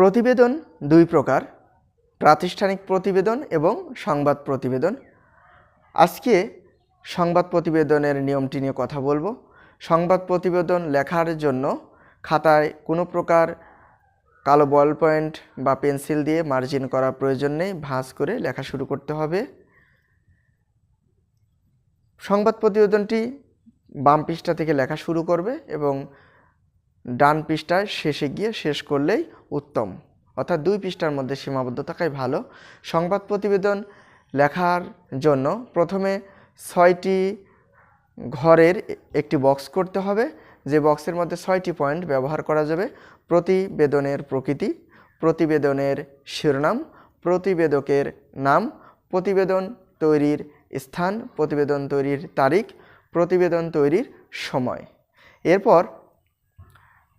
প্রতিবেদন দুই প্রকার, প্রাতিষ্ঠানিক প্রতিবেদন এবং সংবাদ প্রতিবেদন। আজকে সংবাদ প্রতিবেদনের নিয়মটি নিয়ে কথা বলব। সংবাদ প্রতিবেদন লেখার জন্য খাতায় কোনো প্রকার কালো বল পয়েন্ট বা পেন্সিল দিয়ে মার্জিন করার প্রয়োজন নেই, ভাঁজ করে লেখা শুরু করতে হবে। সংবাদ প্রতিবেদনটি বাম পৃষ্ঠা থেকে লেখা শুরু করবে এবং ডান পৃষ্ঠায় শেষে গিয়ে শেষ করলেই উত্তম। অর্থাৎ দুই পৃষ্ঠার মধ্যে সীমাবদ্ধ থাকাই ভালো। সংবাদ প্রতিবেদন লেখার জন্য প্রথমে ছয়টি ঘরের একটি বক্স করতে হবে। যে বক্সের মধ্যে ছয়টি পয়েন্ট ব্যবহার করা যাবে। প্রতিবেদনের প্রকৃতি, প্রতিবেদনের শিরোনাম, প্রতিবেদকের নাম, প্রতিবেদন তৈরির স্থান, প্রতিবেদন তৈরির তারিখ, প্রতিবেদন তৈরির সময়। এরপর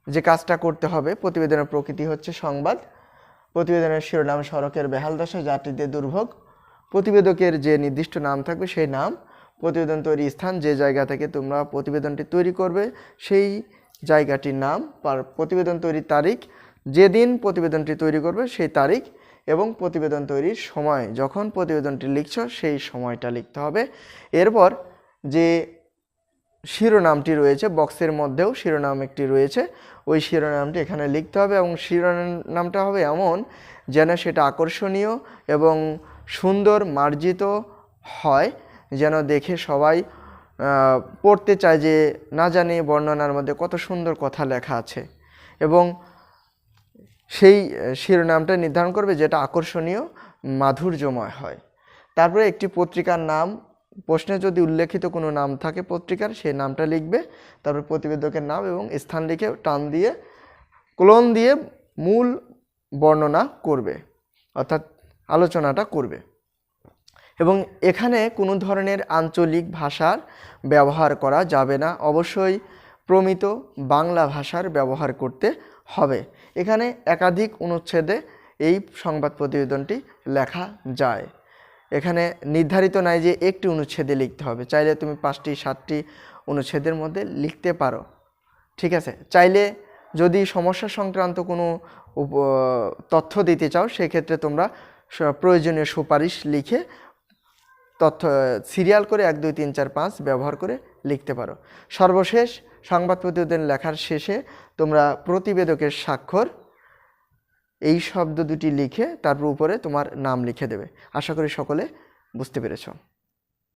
যে কাজটা করতে হবে, প্রতিবেদনের প্রকৃতি হচ্ছে সংবাদ, প্রতিবেদনের শিরোনাম সড়কের বেহাল দশা যাত্রীদের দুর্ভোগ, প্রতিবেদকের যে নির্দিষ্ট নাম থাকবে সেই নাম, প্রতিবেদন তৈরি স্থান যে জায়গা থেকে তোমরা প্রতিবেদনটি তৈরি করবে সেই জায়গাটির নাম আর প্রতিবেদন তৈরির তারিখ, যেদিন প্রতিবেদনটি তৈরি করবে সেই তারিখ এবং প্রতিবেদন তৈরির সময়, যখন প্রতিবেদনটি লিখছ সেই সময়টা লিখতে হবে। এরপর যে শিরোনামটি রয়েছে, বক্সের মধ্যেও শিরোনাম একটি রয়েছে। ওই শিরোনামটি এখানে লিখতে হবে এবং শিরোনামটা হবে এমন যেন সেটা আকর্ষণীয় এবং সুন্দর মার্জিত হয়, যেন দেখে সবাই পড়তে চায় যে না জানি বর্ণনার মধ্যে কত সুন্দর কথা লেখা আছে। এবং সেই শিরোনামটা নির্ধারণ করবে যেটা আকর্ষণীয়, মাধুর্যময় হয়। তারপরে একটি পত্রিকার নাম প্রশ্নে যদি উল্লেখিত কোনো নাম থাকে পত্রিকার, সেই নামটা লিখবে, তারপর প্রতিবেদকের নাম এবং স্থান লিখে টান দিয়ে, ক্লোন দিয়ে মূল বর্ণনা করবে, অর্থাৎ আলোচনাটা করবে। এবং এখানে কোনো ধরনের আঞ্চলিক ভাষার ব্যবহার করা যাবে না, অবশ্যই প্রমিত বাংলা ভাষার ব্যবহার করতে হবে। এখানে একাধিক অনুচ্ছেদে এই সংবাদ প্রতিবেদনটি লেখা যায়। এখানে নির্ধারিত নাই যে একটি অনুচ্ছেদে লিখতে হবে। চাইলে তুমি পাঁচটি, সাতটি অনুচ্ছেদের মধ্যে লিখতে পারো। ঠিক আছে? চাইলে যদি সমস্যা সংক্রান্ত কোনো তথ্য দিতে চাও, সেক্ষেত্রে তোমরা প্রয়োজনীয় সুপারিশ লিখে তথ্য, সিরিয়াল করে এক, দুই, তিন, চার, পাঁচ ব্যবহার করে লিখতে পারো। সর্বশেষ সংবাদ প্রতিবেদন লেখার শেষে তোমরা প্রতিবেদকের স্বাক্ষর এই শব্দ দুটি লিখে তারপর উপরে তোমার নাম লিখে দেবে। আশা করি সকলে বুঝতে পেরেছ।